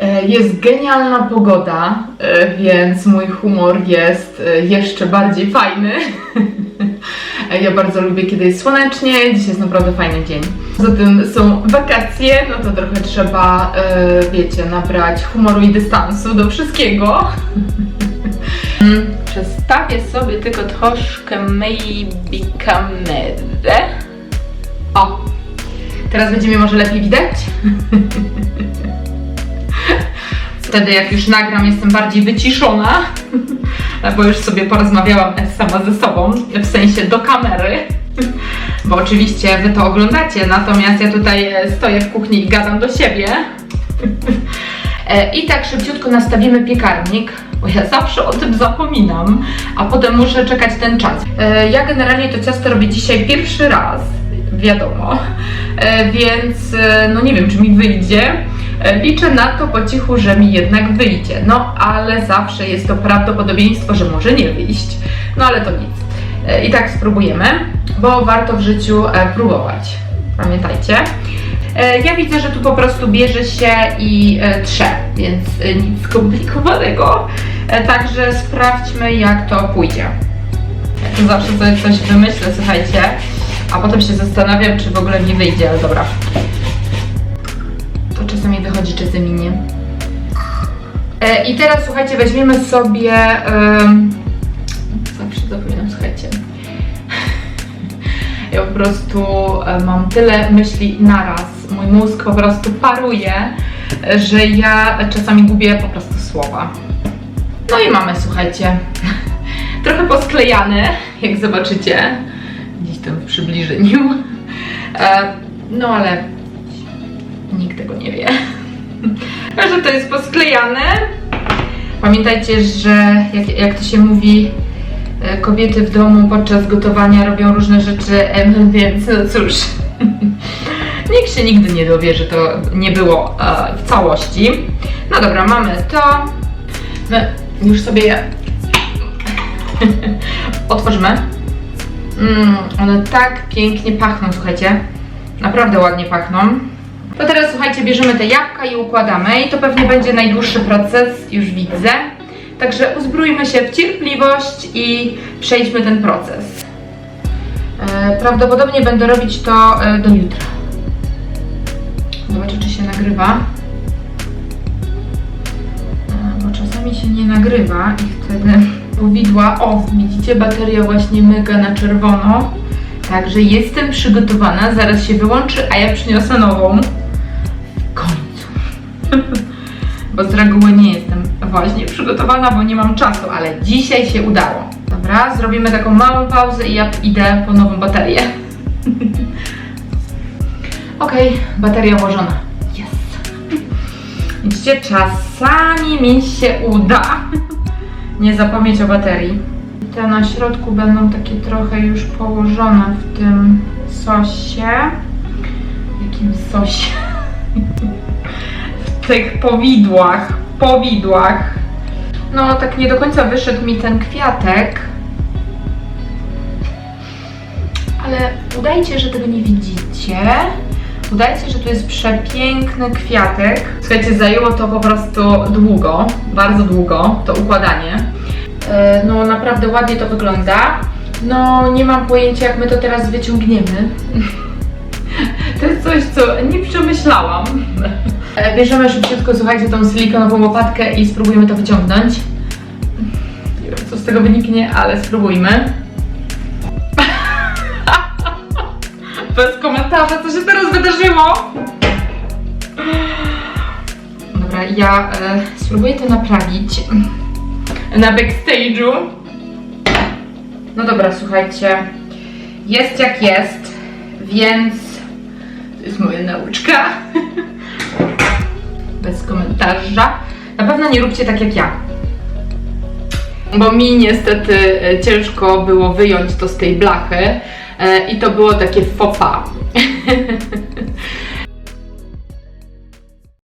E, Jest genialna pogoda, e, więc mój humor jest e, jeszcze bardziej fajny. Ja bardzo lubię, kiedy jest słonecznie, dziś jest naprawdę fajny dzień. Poza tym są wakacje, no to trochę trzeba, wiecie, nabrać humoru i dystansu do wszystkiego. Mm, Przestawię sobie tylko troszkę maybe kamerę. O, teraz będzie mnie może lepiej widać? Wtedy jak już nagram jestem bardziej wyciszona, bo już sobie porozmawiałam sama ze sobą, w sensie do kamery. Bo oczywiście wy to oglądacie, natomiast ja tutaj e, stoję w kuchni i gadam do siebie. E, I tak szybciutko nastawimy piekarnik, bo ja zawsze o tym zapominam, a potem muszę czekać ten czas. E, Ja generalnie to ciasto robię dzisiaj pierwszy raz, wiadomo, więc no nie wiem, czy mi wyjdzie. E, Liczę na to po cichu, że mi jednak wyjdzie. No ale zawsze jest to prawdopodobieństwo, że może nie wyjść. No ale to nic. E, I tak spróbujemy, bo warto w życiu e, próbować. Pamiętajcie. Ja widzę, że tu po prostu bierze się i trze, więc nic skomplikowanego. Także sprawdźmy, jak to pójdzie. Ja tu zawsze sobie coś wymyślę, słuchajcie, a potem się zastanawiam, czy w ogóle mi wyjdzie, ale dobra. Wychodzi, czasami nie. E, I teraz słuchajcie, weźmiemy sobie. em, zawsze zapominam, słuchajcie. Ja po prostu e, mam tyle myśli naraz. Mój mózg po prostu paruje, że ja czasami gubię po prostu słowa. No i mamy, słuchajcie, trochę posklejane, jak zobaczycie, gdzieś tam w przybliżeniu. E, No ale nikt tego nie wie. że to jest posklejane. Pamiętajcie, że jak, jak to się mówi, e, kobiety w domu podczas gotowania robią różne rzeczy, więc no cóż. Nikt się nigdy nie dowie, że to nie było e, w całości. No dobra, mamy to. My już sobie je otworzymy. Mm, one tak pięknie pachną, słuchajcie. Naprawdę ładnie pachną. To teraz słuchajcie, bierzemy te jabłka i układamy i to pewnie będzie najdłuższy proces, już widzę. Także uzbrójmy się w cierpliwość i przejdźmy ten proces. E, prawdopodobnie będę robić to e, do jutra. Zobaczę, czy się nagrywa. E, bo czasami się nie nagrywa i wtedy powidła. O, widzicie, bateria właśnie myga na czerwono. Także jestem przygotowana, zaraz się wyłączy, a ja przyniosę nową. Bo z reguły nie jestem właśnie przygotowana, bo nie mam czasu, ale dzisiaj się udało. Dobra, zrobimy taką małą pauzę i ja idę po nową baterię. Okej, bateria włożona. Jest. Widzicie, czasami mi się uda nie zapomnieć o baterii. Te na środku będą takie trochę już położone w tym sosie. Jakim sosie? Tych powidłach. Powidłach. No, tak nie do końca wyszedł mi ten kwiatek. Ale udajcie, że tego nie widzicie. Udajcie, że tu jest przepiękny kwiatek. Słuchajcie, zajęło to po prostu długo, bardzo długo, to układanie. E, No naprawdę ładnie to wygląda. No nie mam pojęcia jak my to teraz wyciągniemy. To jest coś, co nie przemyślałam. E, Bierzemy szybciutko, słuchajcie, tą silikonową łopatkę i spróbujemy to wyciągnąć. Nie wiem, co z tego wyniknie, ale spróbujmy. Bez komentarza, co się teraz wydarzyło. Dobra, ja e, spróbuję to naprawić na backstage'u. No dobra, słuchajcie. Jest jak jest, więc to jest moja nauczka. Bez komentarza. Na pewno nie róbcie tak jak ja. Bo mi niestety e, ciężko było wyjąć to z tej blachy e, i to było takie pas.